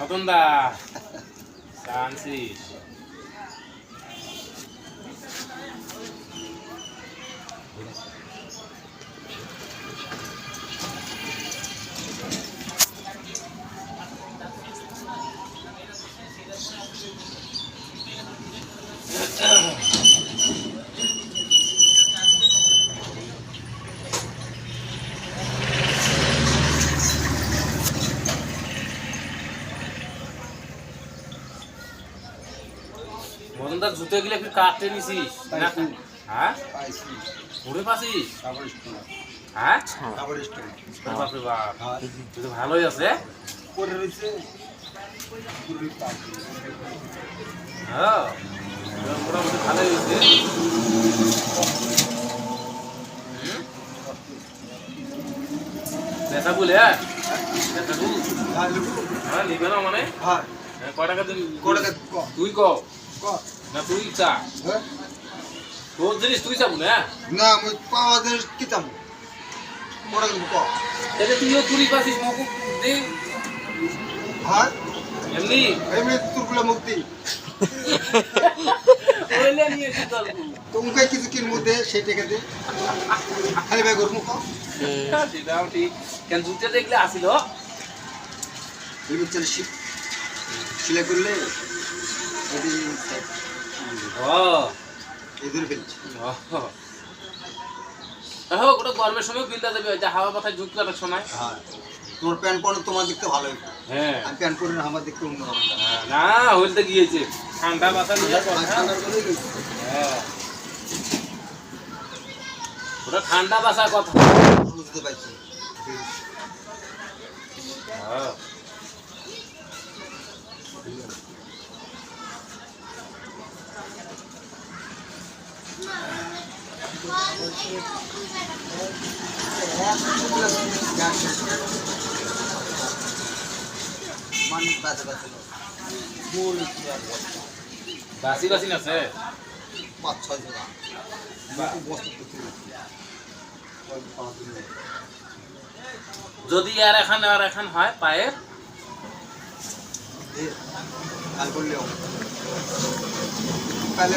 মদন দা আনছিস মদন দা জুতো গেলে একটু কাটতে নিছিস হ্যাঁ? ঘুরে পাছিস হ্যাঁ? স্টোর বাপরে বাপ। হ্যাঁ। তুই তো ভালোই আছে। করে রয়েছে হ্যাঁ মোটামুটি ভালোই হয়েছে? বলে হ্যাঁ? ব্যথা বল। হ্যাঁ নিবে না মানে? হ্যাঁ। হ্যাঁ, কয় টাকা? কোটা ক। তুই ক। ক। না তুই চা। হ্যাঁ? তোর জিনিস তুই চাবো না না আমি পাওয়া যায় কি চাম কোটা ক? তাহলে তুইও তুই পাছিস মকুব দে হ্যাঁ? এমনি? এমনি তুরগুলা মুক্তি। ওইলে নিয়ে এসে চলবো তোমাকে কিছু কিন মধ্যে সেই টাকা দে। খালি ভাই করব সেটাও ঠিক। কেন জুতে দেখলে আসিল? চলে শিপ সিলাই করলে ওটা গরমের সময় বিন্দা দেবে যে হাওয়া পাতায় ঝুঁক সময়। হ্যাঁ। তোমার প্যান্ট পরে তোমার দেখতে ভালো হ্যাঁ। আমি প্যান্ট পরে না আমার দেখতে অন্যরকম। না হইতে গিয়েছে। ঠান্ডা বাতা নিয়ে আর ঠান্ডার জন্যই গেছি। হ্যাঁ। ওটা ঠান্ডা বাসার কথা। বুঝতে পারছি। হ্যাঁ। বাসি বাসি না পাঁচ ছয় জোড়া যদি আর এখন আর এখন হয় পায়ের কাল করলেও কালে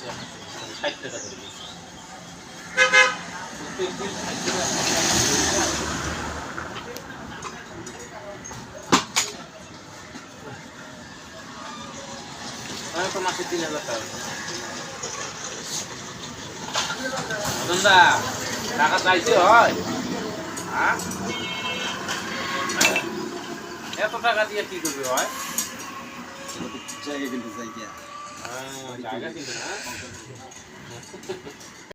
ষাট টাকা করে তো মাসে তিন হাজার টাকা চাইছে হয় হ্যাঁ এত টাকা দিয়ে কি করবে হয়। জায়গা কিন্তু জায়গা। জায়গা কিন্তু না